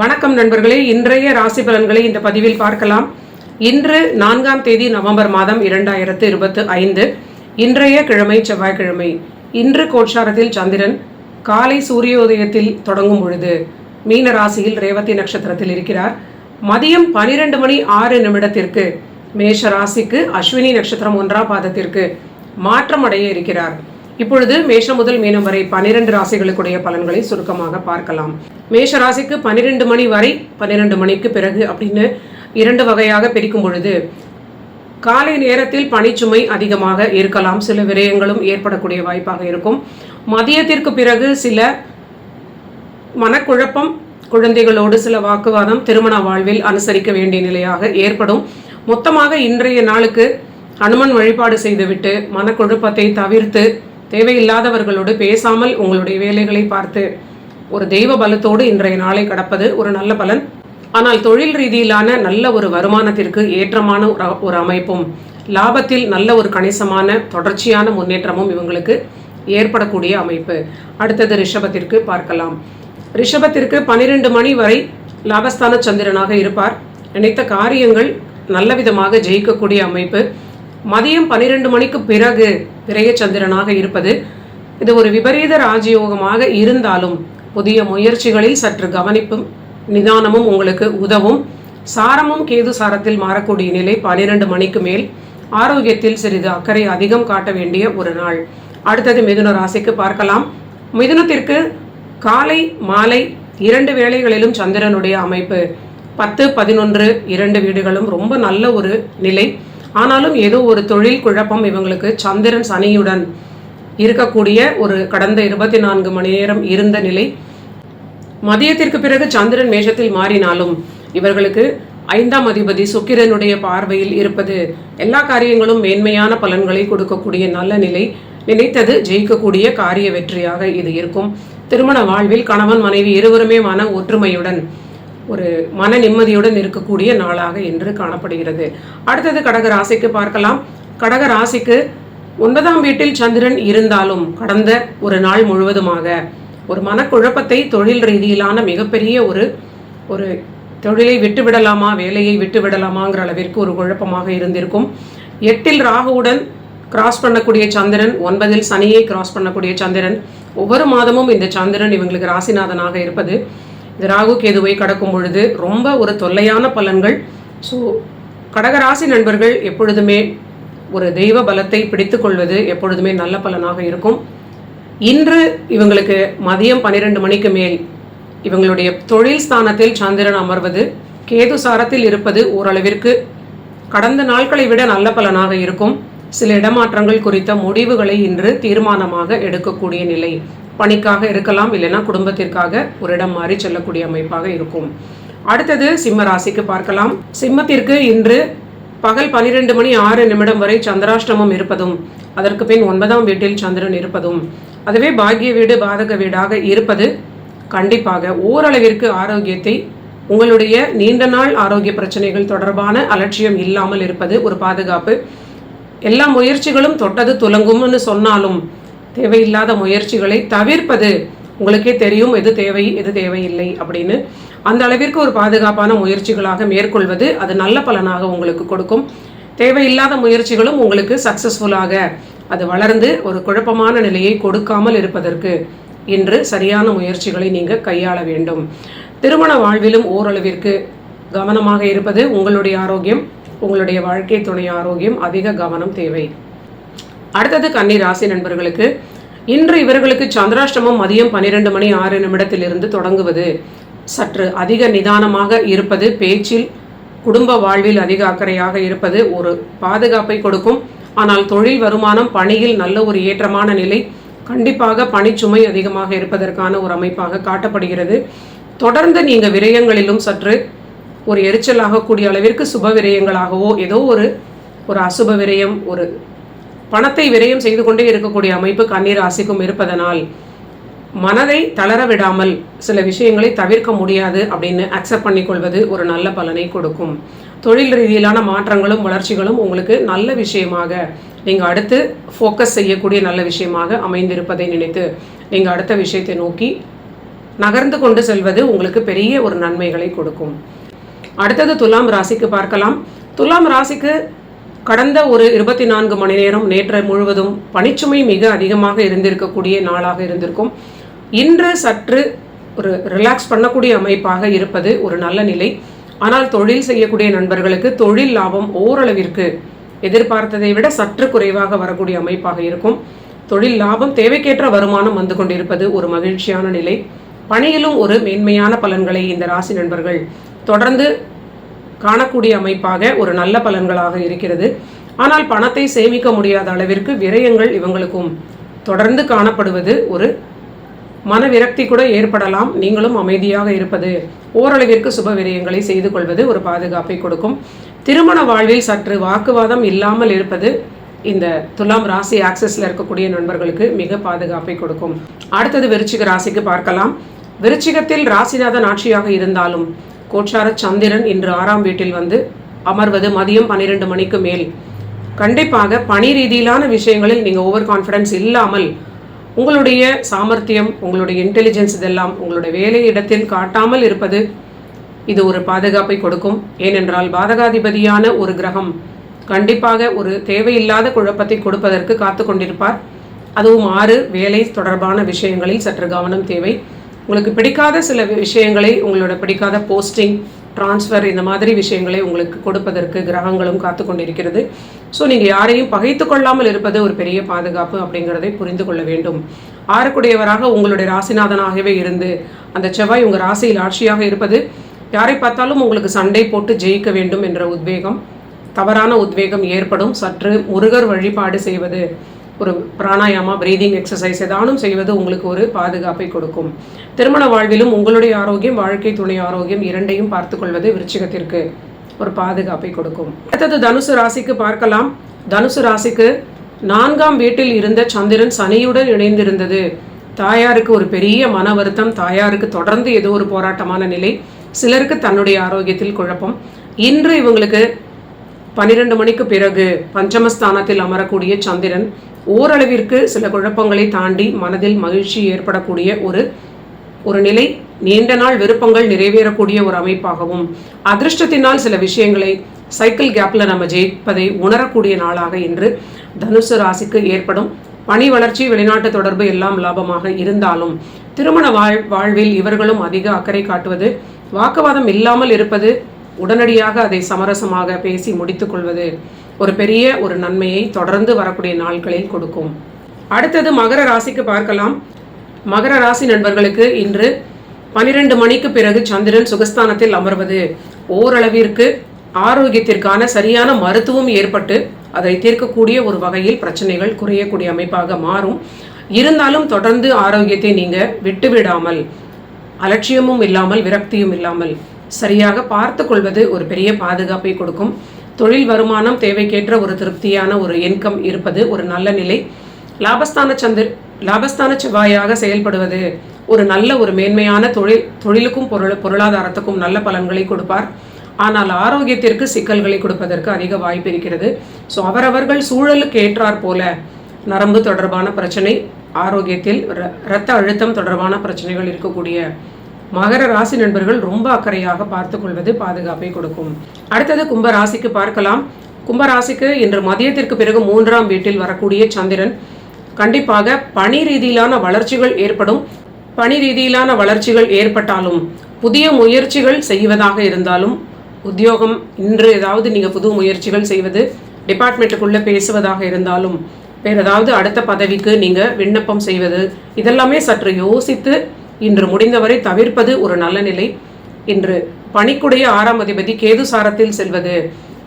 வணக்கம் நண்பர்களே. இன்றைய ராசி பலன்களை இந்த பதிவில் பார்க்கலாம். இன்று நான்காம் தேதி நவம்பர் மாதம் இரண்டாயிரத்து இருபத்து ஐந்து. இன்றைய கிழமை செவ்வாய்க்கிழமை. இன்று கோட்சாரத்தில் சந்திரன் காலை சூரியோதயத்தில் தொடங்கும் பொழுது மீன ராசியில் ரேவதி நட்சத்திரத்தில் இருக்கிறார். மதியம் பனிரெண்டு மணி ஆறு நிமிடத்திற்கு மேஷ ராசிக்கு அஸ்வினி நட்சத்திரம் ஒன்றாம் பாதத்திற்கு மாற்றம் அடைய இருக்கிறார். இப்பொழுது மேஷம் முதல் மீனம் வரை பனிரெண்டு ராசிகளுக்குடைய பலன்களை சுருக்கமாக பார்க்கலாம். மேஷ ராசிக்கு பனிரெண்டு மணி வரை பன்னிரெண்டு மணிக்கு பிறகு அப்படின்னு இரண்டு வகையாக பிரிக்கும் பொழுது காலை நேரத்தில் பனிச்சுமை அதிகமாக இருக்கலாம். சில விரயங்களும் ஏற்படக்கூடிய வாய்ப்பாக இருக்கும். மதியத்திற்கு பிறகு சில மனக்குழப்பம் குழந்தைகளோடு சில வாக்குவாதம் திருமண வாழ்வில் அனுசரிக்க வேண்டிய நிலையாக ஏற்படும். மொத்தமாக இன்றைய நாளுக்கு அனுமன் வழிபாடு செய்துவிட்டு மனக்குழப்பத்தை தவிர்த்து தேவையில்லாதவர்களோடு பேசாமல் உங்களுடைய வேலைகளை பார்த்து ஒரு தெய்வ பலத்தோடு இன்றைய நாளை கடப்பது ஒரு நல்ல பலன். ஆனால் தொழில் ரீதியிலான நல்ல ஒரு வருமானத்திற்கு ஏற்றமான ஒரு- ஒரு அமைப்பும் லாபத்தில் நல்ல ஒரு கணிசமான தொடர்ச்சியான முன்னேற்றமும் இவங்களுக்கு ஏற்படக்கூடிய அமைப்பு. அடுத்தது ரிஷபத்திற்கு பார்க்கலாம். ரிஷபத்திற்கு பனிரெண்டு மணி வரை லாபஸ்தான சந்திரனாக இருப்பார். நினைத்த காரியங்கள் நல்ல விதமாக ஜெயிக்கக்கூடிய அமைப்பு. மதியம் பன்னிரெண்டு மணிக்கு பிறகு பிறைய சந்திரனாக இருப்பது இது ஒரு விபரீத ராஜயோகமாக இருந்தாலும் புதிய முயற்சிகளில் சற்று கவனிப்பும் நிதானமும் உங்களுக்கு உதவும். சாரமும் கேது சாரத்தில் மாறக்கூடிய நிலை பனிரெண்டு மணிக்கு மேல் ஆரோக்கியத்தில் சிறிது அக்கறை அதிகம் காட்ட வேண்டிய ஒரு நாள். அடுத்தது மிதுன ராசிக்கு பார்க்கலாம். மிதுனத்திற்கு காலை மாலை இரண்டு வேளைகளிலும் சந்திரனுடைய அமைப்பு. பத்து பதினொன்று இரண்டு வீடுகளும் ரொம்ப நல்ல ஒரு நிலை. ஆனாலும் ஏதோ ஒரு தொழில் குழப்பம் இவங்களுக்கு சந்திரன் சனியுடன் இருக்கக்கூடிய ஒரு கடந்த இருபத்தி நான்கு மணி நேரம் இருந்த நிலை. மதியத்திற்கு பிறகு சந்திரன் மேஷத்தில் மாறினாலும் இவர்களுக்கு ஐந்தாம் அதிபதி சுக்கிரனுடைய பார்வையில் இருப்பது எல்லா காரியங்களும் மேன்மையான பலன்களை கொடுக்கக்கூடிய நல்ல நிலை. நினைத்தது ஜெயிக்கக்கூடிய காரிய வெற்றியாக இது இருக்கும். திருமண வாழ்வில் கணவன் மனைவி இருவருமே மன ஒற்றுமையுடன் ஒரு மன நிம்மதியுடன் இருக்கக்கூடிய நாளாக இன்று காணப்படுகிறது. அடுத்தது கடக ராசிக்கு பார்க்கலாம். கடக ராசிக்கு ஒன்பதாம் வீட்டில் சந்திரன் இருந்தாலும் கடந்த ஒரு நாள் முழுவதுமாக ஒரு மனக்குழப்பத்தை தொழில் ரீதியிலான மிகப்பெரிய ஒரு ஒரு தொழிலை விட்டு விடலாமா வேலையை விட்டு விடலாமாங்கிற அளவிற்கு ஒரு குழப்பமாக இருந்திருக்கும். எட்டில் ராகுவுடன் கிராஸ் பண்ணக்கூடிய சந்திரன் ஒன்பதில் சனியை கிராஸ் பண்ணக்கூடிய சந்திரன். ஒவ்வொரு மாதமும் இந்த சந்திரன் இவங்களுக்கு ராசிநாதனாக இருப்பது இந்த ராகு கேதுவை கடக்கும் பொழுது ரொம்ப ஒரு தொல்லையான பலன்கள். ஸோ கடகராசி நண்பர்கள் எப்பொழுதுமே ஒரு தெய்வ பலத்தை பிடித்துக்கொள்வது எப்பொழுதுமே நல்ல பலனாக இருக்கும். இன்று இவங்களுக்கு மதியம் பன்னிரெண்டு மணிக்கு மேல் இவங்களுடைய தொழில் ஸ்தானத்தில் சந்திரன் அமர்வது கேது சாரத்தில் இருப்பது ஓரளவிற்கு கடந்த நாட்களை விட நல்ல பலனாக இருக்கும். சில இடமாற்றங்கள் குறித்த முடிவுகளை இன்று தீர்மானமாக எடுக்கக்கூடிய நிலை. பணிக்காக இருக்கலாம் இல்லைன்னா குடும்பத்திற்காக ஒரு இடம் மாறி செல்லக்கூடிய அமைப்பாக இருக்கும். அடுத்தது சிம்ம ராசிக்கு பார்க்கலாம். சிம்மத்திற்கு இன்று பகல் பனிரெண்டு மணி ஆறு நிமிடம் வரை சந்திராஷ்டமம் இருப்பதும் அதற்கு பின் ஒன்பதாம் வீட்டில் சந்திரன் இருப்பதும் அதுவே பாகிய வீடு பாதக வீடாக இருப்பது கண்டிப்பாக ஓரளவிற்கு ஆரோக்கியத்தை உங்களுடைய நீண்ட நாள் ஆரோக்கிய பிரச்சனைகள் தொடர்பான அலட்சியம் இல்லாமல் இருப்பது ஒரு பாதுகாப்பு. எல்லா முயற்சிகளும் தொட்டது துலங்கும்னு சொன்னாலும் தேவையில்லாத முயற்சிகளை தவிர்ப்பது உங்களுக்கே தெரியும் எது தேவை எது தேவையில்லை அப்படின்னு. அந்த அளவிற்கு ஒரு பாதுகாப்பான முயற்சிகளாக மேற்கொள்வது அது நல்ல பலனாக உங்களுக்கு கொடுக்கும். தேவையில்லாத முயற்சிகளும் உங்களுக்கு சக்சஸ்ஃபுல்லாக அது வளர்ந்து ஒரு குழப்பமான நிலையை கொடுக்காமல் இருப்பதற்கு இன்று சரியான முயற்சிகளை நீங்கள் கையாள வேண்டும். திருமண வாழ்விலும் ஓரளவிற்கு கவனமாக இருப்பது உங்களுடைய ஆரோக்கியம் உங்களுடைய வாழ்க்கை துணை ஆரோக்கியம் அதிக கவனம் தேவை. அடுத்தது கன்னி ராசி நண்பர்களுக்கு. இன்று இவர்களுக்கு சந்திராஷ்டமம் மதியம் பன்னிரெண்டு மணி ஆறு நிமிடத்திலிருந்து தொடங்குவது. சற்று அதிக நிதானமாக இருப்பது பேச்சில் குடும்ப வாழ்வில் அதிக அக்கறையாக இருப்பது ஒரு பாதுகாப்பை கொடுக்கும். ஆனால் தொழில் வருமானம் பணியில் நல்ல ஒரு ஏற்றமான நிலை கண்டிப்பாக பணிச்சுமை அதிகமாக இருப்பதற்கான ஒரு அமைப்பாக காட்டப்படுகிறது. தொடர்ந்து நீங்கள் விரயங்களிலும் சற்று ஒரு எரிச்சலாகக்கூடிய அளவிற்கு சுப விரயங்களாகவோ ஏதோ ஒரு ஒரு அசுப விரயம் ஒரு பணத்தை விரயம் செய்து கொண்டே இருக்கக்கூடிய அமைப்பு கண்ணீர் ராசிக்கும் இருப்பதனால் மனதை தளர விடாமல் சில விஷயங்களை தவிர்க்க முடியாது அப்படின்னு அக்செப்ட் பண்ணிக்கொள்வது ஒரு நல்ல பலனை கொடுக்கும். தொழில் ரீதியிலான மாற்றங்களும் வளர்ச்சிகளும் உங்களுக்கு நல்ல விஷயமாக நீங்கள் அடுத்து ஃபோக்கஸ் செய்யக்கூடிய நல்ல விஷயமாக அமைந்திருப்பதை நினைத்து நீங்கள் அடுத்த விஷயத்தை நோக்கி நகர்ந்து கொண்டு செல்வது உங்களுக்கு பெரிய ஒரு நன்மைகளை கொடுக்கும். அடுத்தது துலாம் ராசிக்கு பார்க்கலாம். துலாம் ராசிக்கு கடந்த ஒரு இருபத்தி நான்கு மணி நேரம் நேற்று முழுவதும் பணிச்சுமை மிக அதிகமாக இருந்திருக்கக்கூடிய நாளாக இருந்திருக்கும். இன்று சற்று ஒரு ரிலாக்ஸ் பண்ணக்கூடிய அமைப்பாக இருப்பது ஒரு நல்ல நிலை. ஆனால் தொழில் செய்யக்கூடிய நண்பர்களுக்கு தொழில் லாபம் ஓரளவிற்கு எதிர்பார்த்ததை விட சற்று குறைவாக வரக்கூடிய அமைப்பாக இருக்கும். தொழில் லாபம் தேவைக்கேற்ற வருமானம் வந்து கொண்டிருப்பது ஒரு மகிழ்ச்சியான நிலை. பணியிலும் ஒரு மேன்மையான பலன்களை இந்த ராசி நண்பர்கள் தொடர்ந்து காணக்கூடிய அமைப்பாக ஒரு நல்ல பலன்களாக இருக்கிறது. ஆனால் பணத்தை சேமிக்க முடியாத அளவிற்கு விரயங்கள் இவங்களுக்கும் தொடர்ந்து காணப்படுவது ஒரு மன விரக்தி கூட ஏற்படலாம். நீங்களும் அமைதியாக இருப்பது ஓரளவிற்கு சுப விரயங்களை செய்து கொள்வது ஒரு பாதுகாப்பை கொடுக்கும். திருமண வாழ்வில் சற்று வாக்குவாதம் இல்லாமல் இருப்பது இந்த துலாம் ராசி ஆக்சஸ்ல இருக்கக்கூடிய நண்பர்களுக்கு மிக பாதுகாப்பை கொடுக்கும். அடுத்தது விருச்சிக ராசிக்கு பார்க்கலாம். விருச்சிகத்தில் ராசிநாதன் ஆட்சியாக இருந்தாலும் கோச்சார சந்திரன் இன்று ஆறாம் வீட்டில் வந்து அமர்வது மதியம் பன்னிரெண்டு மணிக்கு மேல். கண்டிப்பாக பணி ரீதியிலான விஷயங்களில் நீங்கள் ஓவர் கான்ஃபிடன்ஸ் இல்லாமல் உங்களுடைய சாமர்த்தியம் உங்களுடைய இன்டெலிஜென்ஸ் இதெல்லாம் உங்களுடைய வேலை இடத்தில் காட்டாமல் இருப்பது இது ஒரு பாதுகாப்பை கொடுக்கும். ஏனென்றால் பாதகாதிபதியான ஒரு கிரகம் கண்டிப்பாக ஒரு தேவையில்லாத குழப்பத்தை கொடுப்பதற்கு காத்து கொண்டிருப்பார். அதுவும் ஆறு வேலை தொடர்பான விஷயங்களில் சற்று கவனம் தேவை. உங்களுக்கு பிடிக்காத சில விஷயங்களை உங்களோட பிடிக்காத போஸ்டிங் டிரான்ஸ்ஃபர் இந்த மாதிரி விஷயங்களை உங்களுக்கு கொடுப்பதற்கு கிரகங்களும் காத்து கொண்டிருக்கிறது ஸோ நீங்கள் யாரையும் பகைத்து கொள்ளாமல் இருப்பது ஒரு பெரிய பாதுகாப்பு அப்படிங்கிறதை புரிந்து கொள்ள வேண்டும். ஆறக்குடையவராக உங்களுடைய ராசிநாதனாகவே இருந்து அந்த செவ்வாய் உங்கள் ராசியில் ஆட்சியாக இருப்பது யாரை பார்த்தாலும் உங்களுக்கு சண்டை போட்டு ஜெயிக்க வேண்டும் என்ற உத்வேகம் தவறான உத்வேகம் ஏற்படும். சற்று முருகர் வழிபாடு செய்வது ஒரு பிராணாயாமா பிரீதிங் எக்ஸசைஸ் எதானும் செய்வது உங்களுக்கு ஒரு பாதுகாப்பை கொடுக்கும். திருமண வாழ்விலும் உங்களுடைய ஆரோக்கியம் வாழ்க்கை துணை ஆரோக்கியம் இரண்டையும் பார்த்துக்கொள்வது விருச்சிகத்திற்கு ஒரு பாதுகாப்பை கொடுக்கும். அடுத்தது தனுசு ராசிக்கு பார்க்கலாம். தனுசு ராசிக்கு நான்காம் வீட்டில் இருந்த சந்திரன் சனியுடன் இணைந்திருந்தது. தாயாருக்கு ஒரு பெரிய மன வருத்தம் தாயாருக்கு தொடர்ந்து ஏதோ ஒரு போராட்டமான நிலை. சிலருக்கு தன்னுடைய ஆரோக்கியத்தில் குழப்பம். இன்று இவங்களுக்கு பன்னிரண்டு மணிக்கு பிறகு பஞ்சமஸ்தானத்தில் அமரக்கூடிய சந்திரன் ஓரளவிற்கு சில குழப்பங்களை தாண்டி மனதில் மகிழ்ச்சி ஏற்படக்கூடிய ஒரு ஒரு நிலை நீண்ட நாள் விருப்பங்கள் நிறைவேறக்கூடிய ஒரு அமைப்பாகவும் அதிர்ஷ்டத்தினால் சில விஷயங்களை சைக்கிள் கேப்பில் நம்ம ஜெயிப்பதை உணரக்கூடிய நாளாக இன்று தனுசு ராசிக்கு ஏற்படும். பணி வளர்ச்சி வெளிநாட்டு தொடர்பு எல்லாம் லாபமாக இருந்தாலும் திருமண வாழ் வாழ்வில் இவர்களும் அதிக அக்கறை காட்டுவது வாக்குவாதம் இல்லாமல் இருப்பது உடனடியாக அதை சமரசமாக பேசி முடித்துக்கொள்வது ஒரு பெரிய ஒரு நன்மையை தொடர்ந்து வரக்கூடிய நாட்களில் கொடுக்கும். அடுத்தது மகர ராசிக்கு பார்க்கலாம். மகர ராசி நண்பர்களுக்கு இன்று பனிரெண்டு மணிக்கு பிறகு சந்திரன் சுகஸ்தானத்தில் அமர்வது. ஓரளவிற்கு ஆரோக்கியத்திற்கான சரியான மருத்துவம் ஏற்பட்டு அதை தீர்க்கக்கூடிய ஒரு வகையில் பிரச்சனைகள் குறையக்கூடிய அமைப்பாக மாறும். இருந்தாலும் தொடர்ந்து ஆரோக்கியத்தை நீங்கள் விட்டுவிடாமல் அலட்சியமும் இல்லாமல் விரக்தியும் இல்லாமல் சரியாக பார்த்து கொள்வது ஒரு பெரிய பாதுகாப்பை கொடுக்கும். தொழில் வருமானம் தேவைக்கேற்ற ஒரு திருப்தியான ஒரு இன்கம் இருப்பது ஒரு நல்ல நிலை. லாபஸ்தான சந்திர லாபஸ்தான செவ்வாயாக செயல்படுவது ஒரு நல்ல ஒரு மேன்மையான தொழில். தொழிலுக்கும் பொருள் பொருளாதாரத்துக்கும் நல்ல பலன்களை கொடுப்பார். ஆனால் ஆரோக்கியத்திற்கு சிக்கல்களை கொடுப்பதற்கு அதிக வாய்ப்பு இருக்கிறது. ஸோ அவரவர்கள் சூழலுக்கு ஏற்றார் போல நரம்பு தொடர்பான பிரச்சனை ஆரோக்கியத்தில் இரத்த அழுத்தம் தொடர்பான பிரச்சனைகள் இருக்கக்கூடிய மகர ராசி நண்பர்கள் ரொம்ப அக்கறையாக பார்த்துக்கொள்வது பாதுகாப்பை கொடுக்கும். அடுத்தது கும்ப ராசிக்கு பார்க்கலாம். கும்ப ராசிக்கு இன்று மதியத்திற்கு பிறகு மூன்றாம் வீட்டில் வரக்கூடிய சந்திரன். கண்டிப்பாக பணி ரீதியிலான வளர்ச்சிகள் ஏற்படும். பணி ரீதியிலான வளர்ச்சிகள் ஏற்பட்டாலும் புதிய முயற்சிகள் செய்வதாக இருந்தாலும் உத்தியோகம் இன்று ஏதாவது நீங்கள் புது முயற்சிகள் செய்வது டிபார்ட்மெண்ட்டுக்குள்ளே பேசுவதாக இருந்தாலும் வேறு ஏதாவது அடுத்த பதவிக்கு நீங்கள் விண்ணப்பம் செய்வது இதெல்லாமே சற்று யோசித்து இன்று முடிந்தவரை தவிர்ப்பது ஒரு நல்ல நிலை. இன்று பணிக்குடைய ஆறாம் அதிபதி கேது சாரத்தில் செல்வது.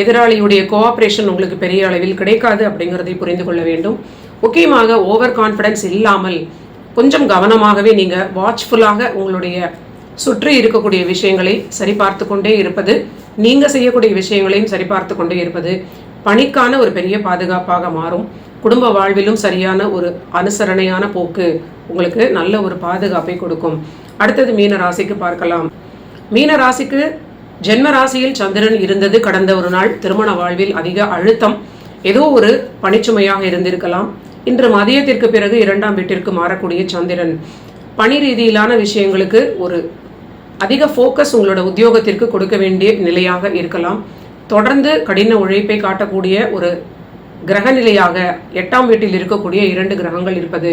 எதிராளியுடைய கோஆப்ரேஷன் உங்களுக்கு பெரிய அளவில் கிடைக்காது அப்படிங்கிறதை புரிந்து கொள்ள வேண்டும். முக்கியமாக ஓவர் கான்ஃபிடன்ஸ் இல்லாமல் கொஞ்சம் கவனமாகவே நீங்கள் வாட்ச்ஃபுல்லாக உங்களுடைய சுற்றி இருக்கக்கூடிய விஷயங்களை சரிபார்த்து கொண்டே இருப்பது நீங்கள் செய்யக்கூடிய விஷயங்களையும் சரிபார்த்து கொண்டே இருப்பது பணிக்கான ஒரு பெரிய பாதுகாப்பாக மாறும். குடும்ப வாழ்விலும் சரியான ஒரு அனுசரணையான போக்கு உங்களுக்கு நல்ல ஒரு பாதுகாப்பை கொடுக்கும். அடுத்தது மீன ராசிக்கு பார்க்கலாம். மீன ராசிக்கு ஜென்ம ராசியில் சந்திரன் இருந்தது. கடந்த ஒரு நாள் திருமண வாழ்வில் அதிக அழுத்தம். ஏதோ ஒரு பணிச்சுமையாக இருந்திருக்கலாம். இன்று மதியத்திற்கு பிறகு இரண்டாம் வீட்டிற்கு மாறக்கூடிய சந்திரன். பணி ரீதியிலான விஷயங்களுக்கு ஒரு அதிக ஃபோக்கஸ் உங்களோட உத்தியோகத்திற்கு கொடுக்க வேண்டிய நிலையாக இருக்கலாம். தொடர்ந்து கடின உழைப்பை காட்டக்கூடிய ஒரு கிரக நிலையாக எட்டாம் வீட்டில் இருக்கக்கூடிய இரண்டு கிரகங்கள் இருப்பது.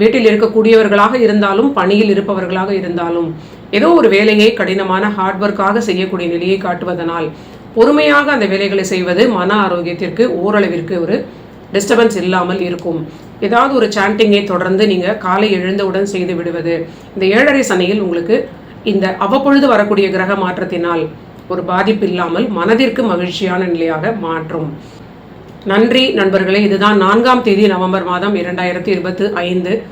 வீட்டில் இருக்கக்கூடியவர்களாக இருந்தாலும் பணியில் இருப்பவர்களாக இருந்தாலும் ஏதோ ஒரு வேலையை கடினமான ஹார்ட் ஒர்க்காக செய்யக்கூடிய நிலையை காட்டுவதனால் பொறுமையாக அந்த வேலைகளை செய்வது மன ஆரோக்கியத்திற்கு ஓரளவிற்கு ஒரு டிஸ்டர்பன்ஸ் இல்லாமல் இருக்கும். ஏதாவது ஒரு சாண்டிங்கை தொடர்ந்து நீங்கள் காலை எழுந்தவுடன் செய்து விடுவது. இந்த ஏழரை சனையில் உங்களுக்கு இந்த அவ்வப்பொழுது வரக்கூடிய கிரக மாற்றத்தினால் ஒரு பாதிப்பு இல்லாமல் மனதிற்கு மகிழ்ச்சியான நிலையாக மாற்றும். நன்றி நண்பர்களே இதுதான் நான்காம் தேதி நவம்பர் மாதம் இரண்டாயிரத்தி இருபத்தி ஐந்து.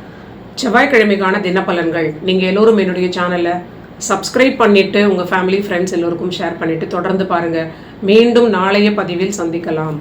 செவ்வாய்க்கிழமைக்கான தினப்பலன்கள். நீங்கள் எல்லோரும் என்னுடைய சேனலை சப்ஸ்கிரைப் பண்ணிவிட்டு உங்கள் ஃபேமிலி ஃப்ரெண்ட்ஸ் எல்லோருக்கும் ஷேர் பண்ணிவிட்டு தொடர்ந்து பாருங்கள் மீண்டும் நாளைய பதிவில் சந்திக்கலாம்.